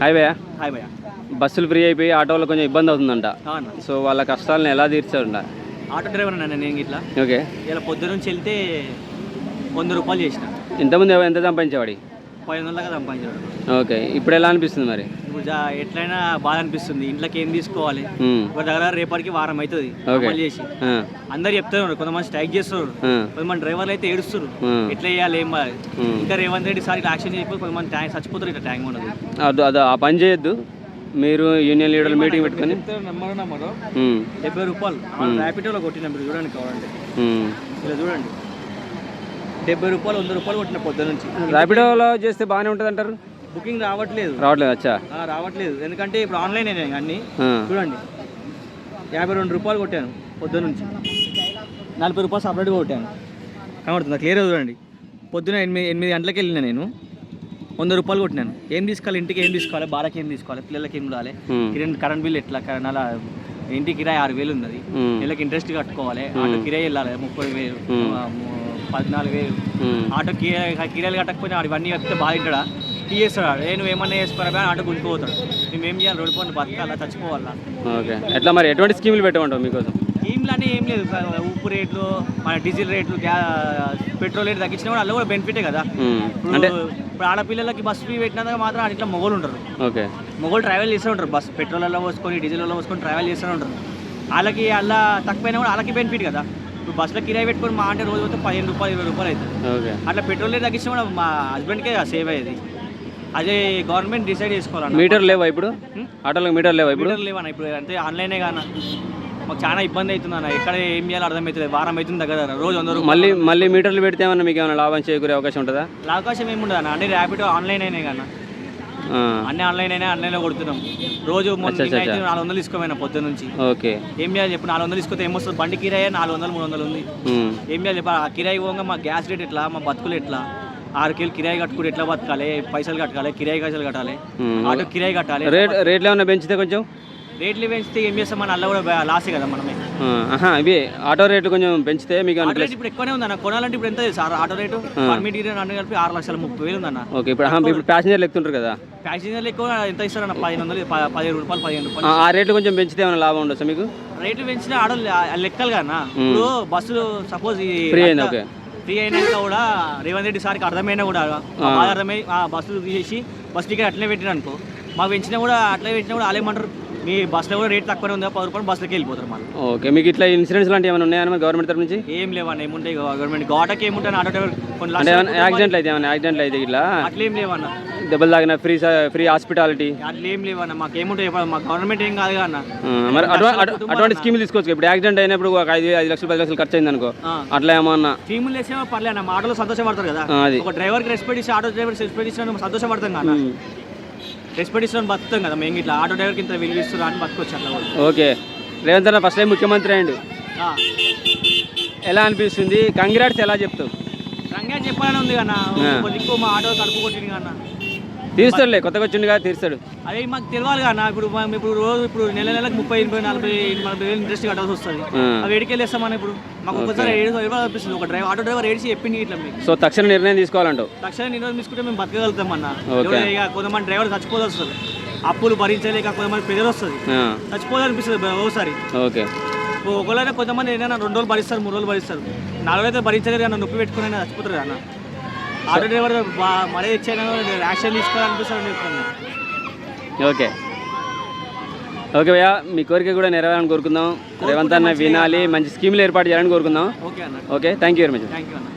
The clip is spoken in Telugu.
హాయ్ భయ్యా హాయ్ భయ్య బస్సులు ఫ్రీ అయిపోయి ఆటోలో కొంచెం ఇబ్బంది అవుతుందంట. సో వాళ్ళ కష్టాలను ఎలా తీర్చారంట? ఆటో డ్రైవర్ అన్న నేను ఇట్లా? ఓకే. ఇలా పొద్దు నుంచి వెళ్తే వంద రూపాయలు చేసిన. ఇంతకుముందు ఎంత సంపాదించేవాడి? పది వందల దాకా సంపాదించాడు ఓకే. ఇప్పుడు ఎలా అనిపిస్తుంది మరి? ఇప్పుడు ఎట్లయినా బాధ అనిపిస్తుంది. ఇంట్లోకి ఏం తీసుకోవాలి? ఒక దగ్గర రేపటికి వారం అవుతుంది. అమలు చేసి. అందరు చెప్తున్నారు కొంతమంది స్ట్రైక్ చేస్తున్నారు. కొంతమంది డ్రైవర్లు అయితే ఏడుస్తారు. ఎట్లా చేయాలి ఏం. ఇంకా రేవంత్ రెడ్డి సార్ ఇట్లా యాక్షన్ చేయకపోతే కొంతమంది ట్యాంక్ చచ్చిపోతారు ఇట్లా ట్యాంక్ ఉండదు. అది అది ఆ పని చేయొద్దు. మీరు యూనియన్ లీడర్లు మీటింగ్ పెట్టుకొని డెబ్బై రూపాయలు. ర్యాపిడోలో కొట్టిన మీరు చూడండి కావాలంటే. ఇలా చూడండి. డెబ్బై రూపాయలు వంద రూపాయలు కొట్టిన పొద్దు నుంచి. ర్యాపిడోలో చేస్తే బాగానే ఉంటుంది అంటారు? బుకింగ్ రావట్లేదు. రావట్లేదు అచ్చా. రావట్లేదు. ఎందుకంటే ఇప్పుడు ఆన్లైన్ అన్ని. చూడండి. యాభై రెండు రూపాయలు కొట్టాను పొద్దున నుంచి. నలభై రూపాయలు సపరేట్గా కొట్టాను. కనబడుతుందా? క్లియర్గా చూడండి. పొద్దున ఎనిమిది ఎనిమిది గంటలకు వెళ్ళిన నేను. వంద రూపాయలు కొట్టినాను. ఏం తీసుకోవాలి? ఇంటికి ఏం తీసుకోవాలి? బాలకి ఏం తీసుకోవాలి? పిల్లలకి ఏం ఉండాలి? కిరణ్ కరెంట్ బిల్ ఎట్లా? కరెంట్ అలా ఇంటి కిరాయి ఆరు వేలు ఉన్నది. నెలకి ఇంట్రెస్ట్ కట్టుకోవాలి. ఆటో కిరాయి వెళ్ళాలి. ముప్పై వేలు పద్నాలుగు వేలు. ఆటో కిరాయి కిరాయిలు కట్టకపోయినా ఇవన్నీ కట్టితే బాగా ఏ నువ్వు ఏమన్నా చేసుకోరా అని ఆటో గుంజుకుపోతాడు. మేము ఏం చేయాలి? రోడ్డు పోయిన బతకాలా? చచ్చిపోవాలా? ఓకే. ఎట్లా మరి? ఎటువంటి స్కీములు పెట్టమంటావు మీకోసం? స్కీమ్లు ఏం లేదు. ఉప్పు రేట్లు మన డీజిల్ రేట్లు పెట్రోల్ రేట్లు తగ్గించినా కూడా అలా కూడా బెనిఫిటే కదా. అంటే ఇప్పుడు ఆడపిల్లలకి బస్ ఫ్రీ పెట్టినందుకు మాత్రం ఇట్లా మొగోళ్ళు ఉంటారు ఓకే. మొగోళ్ళు ట్రావెల్ చేస్తూ ఉంటారు. బస్ పెట్రోల్లో పోసుకొని డీజిల్లో పోసుకొని ట్రావెల్ చేస్తూ ఉంటారు. వాళ్ళకి అలా తక్కువైనా కూడా వాళ్ళకి బెనిఫిట్ కదా. ఇప్పుడు బస్సులో కిరాయి పెట్టుకొని మా అంటే రోజు పోతే పదిహేను రూపాయలు ఇరవై రూపాయలు అవుతుంది. ఓకే. అట్లా పెట్రోల్ రేట్ తగ్గించినా కూడా మా హస్బెండ్కే సేవ్ అయ్యేది. అదే గవర్నమెంట్ డిసైడ్ చేసుకోవాలన్న మీటర్ లేవా ఇప్పుడు? ఆటోలకు మీటర్ లేవా ఇప్పుడు? మీటర్ లేవన్న ఇప్పుడు అంటే ఆన్లైనే కానా మాకు చాలా ఇబ్బంది అవుతుంది అన్న. ఎక్కడ ఏం చేయాలో అర్థమవుతుంది వారం అవుతుంది దగ్గర. రోజు రూపాయలు మళ్ళీ మళ్ళీ మీటర్లు పెడితే ఏమన్నా మీకు ఏమైనా లాభం చేకూరే అవకాశం ఉంటుందా? అవకాశం ఏముండదు అన్న. అన్ని ర్యాపిడో ఆన్లైన్ అయినాయి కన్నా ఆ, అన్ని ఆన్లైన్ అయినా ఆన్లైన్లో కొడుతున్నాం. రోజు నాలుగు వందలు తీసుకోమైనా పొద్దు నుంచి. ఓకే. ఏం చేయాలి చెప్పు నాలుగు వందలు తీసుకొస్తే ఏమొస్తుంది బండి కిరాయి నాలుగు వందలు మూడు వందలు ఉంది. ఏం చేయాలి చెప్పు ఆ కిరాయి పోగా మా గ్యాస్ రేట్ ఎట్లా మా బతుకులు ఎట్లా? ఆరు కిలో కిరాయి కట్టుకుంటే ఎట్లా బతకాలి? పైసలు కట్టాలి కిరాయి పైసలు కట్టాలి. ఆటో కిరాయి కట్టాలి రేట్ రేట్లు ఏమైనా పెంచితే కొంచెం? రేట్లు పెంచితే ఏం చేస్తాం? మన అల్ల కూడా లాసే కదా మనమే. ఇవి ఆటో రేట్లు కొంచెం పెంచితే మీకు ఏమైనా ఆటో రేట్ ఇప్పుడు ఎక్కువనే ఉందన్న. కొనాలంటే ఇప్పుడు ఎంత సార్ ఆటో రేటు పర్మిట్ అన్ని కలిపి ఆరు లక్షల ముప్పై వేలు ఉందన్న. ఓకే ఇప్పుడు ఇప్పుడు ప్యాసింజర్లు ఎక్కుతుంటారు కదా. ప్యాసింజర్లు ఎక్కువ ఎంత ఇస్తారన్న? పదిహేను వందలు పదిహేను రూపాయలు పదిహేను రూపాయలు. ఆ రేట్లు కొంచెం పెంచితే ఏమైనా లాభం ఉండొచ్చా మీకు? రేట్లు పెంచిన ఆడో లెక్కలు కన్నా. ఇప్పుడు బస్సులు సపోజ్ ఫ్రీ అయింది ఓకే. ఫ్రీ అయినాక కూడా రేవంత్ రెడ్డి సార్కి అర్థమైనా కూడా బాధ అర్థమై ఆ బస్సులు తీసేసి బస్ టికెట్ అట్లనే పెట్టిన అనుకో. మాకు పెంచినా కూడా అట్లే పెట్టినా కూడా వాళ్ళేమంటారు మీ బస్సులో కూడా రేట్ తక్కువనే ఉందా? పది రూపాయలు బస్సులకి వెళ్ళిపోతారు మళ్ళీ. ఓకే మీకు ఇట్లా ఇన్సూరెన్స్ లాంటివి ఏమైనా ఉన్నాయా గవర్నమెంట్ తరఫు నుంచి? ఏం లేవన్న ఏముంటాయి? గవర్నమెంట్ గోటకి ఏముంటాయి? ఆటో డ్రైవర్ కొన్ని అంటే లక్షలు ఏమైనా యాక్సిడెంట్లు అయితే ఏమైనా యాక్సిడెంట్లు అయితే ఇట్లా? అట్లేం లేవన్న. దెబ్బలు తాగిన ఫ్రీ ఫ్రీ హాస్పిటాలిటీ? అట్లేం లేవన్న మాకేముంటాయి ఇప్పుడు మా గవర్నమెంట్ ఏం కాదు అన్న మరి అటువంటి అటు- అటువంటి స్కీములు తీసుకోవచ్చు ఇప్పుడు యాక్సిడెంట్ అయినప్పుడు ఒక ఐదు ఐదు లక్షలు పది లక్షలు ఖర్చు అయింది అనుకో. అట్లా ఏమన్నా? స్కీములు వేసేమో పర్లే అన్న మా ఆటోలో సంతోషపడతారు కదా. ఒక డ్రైవర్కి రెస్పెక్ట్ ఇచ్చి ఆటో డ్రైవర్కి రెస్పెక్ట్ ఇచ్చిన సంతోషపడతాం కదా. రెస్పెక్ట్ ఇచ్చిన బతుకుతాం కదా. మేము ఇట్లా ఆటో డ్రైవర్కి ఇంత విలువ ఇస్తున్నా అని బతుకొచ్చు అట్లా ఓకే. రేవంత్ అన్న ఫస్ట్ టైం ముఖ్యమంత్రి అయ్యిండు. ఆ. ఎలా అనిపిస్తుంది? కంగ్రాట్స్ ఎలా చెప్తావు? రంగా చెప్పాలని ఉంది కన్నా మా ఆటో కడుపు కొట్టింది కన్నా తీస్తాడులే కొత్తగా వచ్చిండుగా తీస్తాడు అవి మాకు తెలియాలి కన్నా ఇప్పుడు మనం ఇప్పుడు రోజు ఇప్పుడు నెల నెలకు ముప్పై ఎనభై నలభై నలభై వేలు ఇంట్రెస్ట్ కట్టాల్సి వస్తుంది. అవి ఎడికి వేస్తామని ఇప్పుడు. మాకు ఒకసారి ఏడు ఏడు అనిపిస్తుంది ఒక డ్రైవర్ ఆటో డ్రైవర్ ఏడిచి చెప్పింది ఇట్లా మీకు. సో తక్షణ నిర్ణయం తీసుకోవాలంటావు? తక్షణం నిర్ణయం తీసుకుంటే మేము బతకగలుగుతాం అన్న. ఇక కొంతమంది డ్రైవర్ చచ్చిపోదు వస్తుంది అప్పులు భరించలేక కొంతమంది ప్రెజర్ వస్తుంది. చచ్చిపోదనిపిస్తుంది ఒకసారి ఓకే. ఒకవేళ కొంతమంది ఏదైనా రెండు రోజులు భరిస్తారు మూడు రోజులు భరిస్తారు. నాలుగు అయితే భరించలేరు అన్న నొప్పి పెట్టుకుని చచ్చిపోతారు అన్న. ఆటో డ్రైవర్ బా- మరీ ఇచ్చాను యాక్షన్ తీసుకోవాలనిపిస్తుంది చెప్తాను ఓకే. ఓకే భయ్యా మీ కోరిక కూడా నెరవేరాలని కోరుకుందాం. రేవంత్ అన్న వినాలి మంచి స్కీమ్లు ఏర్పాటు చేయాలని కోరుకుందాం. ఓకే అన్న. Okay thank you very much thank you అన్న.